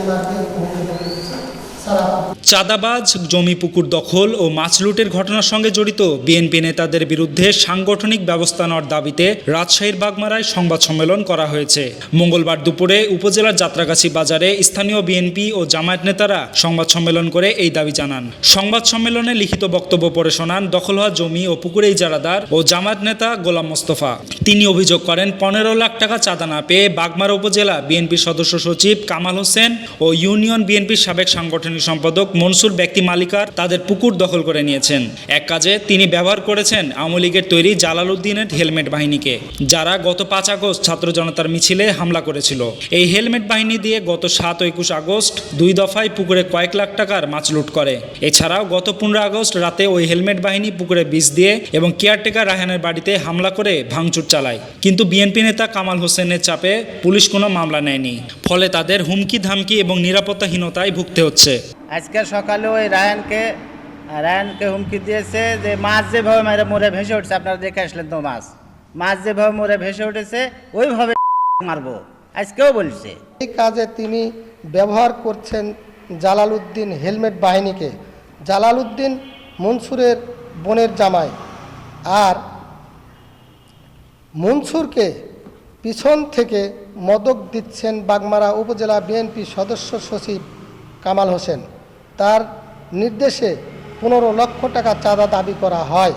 fundamento চাঁদাবাজ, জমি পুকুর দখল ও মাছ লুটের ঘটনার সঙ্গে জড়িত বিএনপি নেতাদের বিরুদ্ধে সাংগঠনিক ব্যবস্থা নেওয়ার দাবিতে রাজশাহীর বাগমারায় সংবাদ সম্মেলন করা হয়েছে। মঙ্গলবার দুপুরে উপজেলার যাত্রাগাছি বাজারে স্থানীয় বিএনপি ও জামায়াত নেতারা সংবাদ সম্মেলন করে এই দাবি জানান। সংবাদ সম্মেলনে লিখিত বক্তব্য পড়ে শোনান দখল হওয়া জমি ও পুকুরে ইজারাদার ও জামায়াত নেতা গোলাম মোস্তফা। তিনি অভিযোগ করেন, পনেরো লাখ টাকা চাঁদা না পেয়ে বাগমারা উপজেলা বিএনপির সদস্য সচিব কামাল হোসেন ও ইউনিয়ন বিএনপির সাবেক সাংগঠনিক সম্পাদক মনসুর ব্যক্তি মালিকার তাদের পুকুর দখল করে নিয়েছেন। এক কাজে তিনি ব্যবহার করেছেন আওয়ামী লীগের তৈরি জালালউদ্দিনের হেলমেট বাহিনীকে, যারা গত পাঁচ আগস্ট ছাত্র জনতার মিছিলে হামলা করেছিল। এই হেলমেট বাহিনী দিয়ে গত সাত একুশ আগস্ট দুই দফায় পুকুরে কয়েক লাখ টাকার মাছ লুট করে। এছাড়াও গত পনেরো আগস্ট রাতে ওই হেলমেট বাহিনী পুকুরে বিষ দিয়ে এবং কেয়ারটেকার রায়হানের বাড়িতে হামলা করে ভাঙচুর চালায়। কিন্তু বিএনপি নেতা কামাল হোসেনের চাপে পুলিশ কোনো মামলা নেয়নি। ফলে তাদের হুমকি ধামকি এবং নিরাপত্তাহীনতায় ভুগতে হচ্ছে। আজকে সকালে ওই রায়ানকে রায়ানকে হুমকি দিয়েছে যে মাছ যেভাবে মেরে মরে ভেসে উঠছে, আপনারা দেখে আসলেন তো মাছ। মাছ যেভাবে মরে ভেসে উঠেছে, ওইভাবে মারবো। আজকেও বলছে। এই কাজে তিনি ব্যবহার করছেন জালালউদ্দিন হেলমেট বাহিনীকে। জালালউদ্দিন মনসুরের বোনের জামাই। আর মনসুরকে পিছন থেকে মদক দিচ্ছেন বাগমারা উপজেলা বিএনপি সদস্য সচিব কামাল হোসেন। তার নির্দেশে পনেরো লক্ষ টাকা চাঁদা দাবি করা হয়।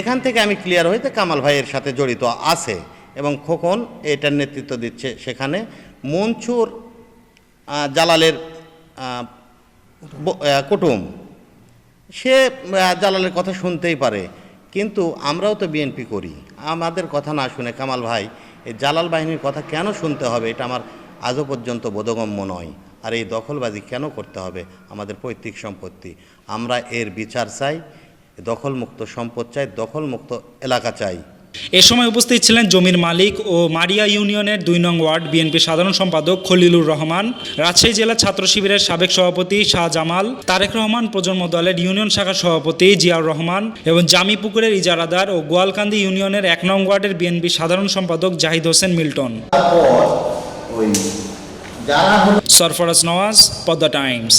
এখান থেকে আমি ক্লিয়ার হইতে কামাল ভাইয়ের সাথে জড়িত আছে এবং খোকন এটার নেতৃত্ব দিচ্ছে সেখানে। মনসুর আহ, জালালের কুটুম। সে জালালের কথা শুনতেই পারে কিন্তু আমরাও তো বিএনপি করি। আমাদের কথা না শুনে কামাল ভাই এই জালাল বাহিনীর কথা কেন শুনতে হবে এটা আমার আজও পর্যন্ত বোধগম্য নয়। আর এই দখলবাজি কেন করতে হবে? আমাদের পৈতৃক সম্পত্তি। আমরা এর বিচার চাই দখলমুক্ত সম্পদ চাই দখলমুক্ত এলাকা চাই। এ সময় উপস্থিত ছিলেন জমির মালিক ও মারিয়া ইউনিয়নের দুই নং ওয়ার্ড বিএনপি সাধারণ সম্পাদক খলিলুর রহমান রাজশাহী জেলা ছাত্র শিবিরের সাবেক সভাপতি শাহ জামাল তারেক রহমান প্রজন্ম দলের ইউনিয়ন শাখার সভাপতি জিয়াউর রহমান এবং জামিপুকুরের ইজারাদার ও গোয়ালকান্দি ইউনিয়নের এক নং ওয়ার্ডের বিএনপি সাধারণ সম্পাদক জাহিদ হোসেন মিল্টন। সরফরাজ নওয়াজ পদ্মা টাইমস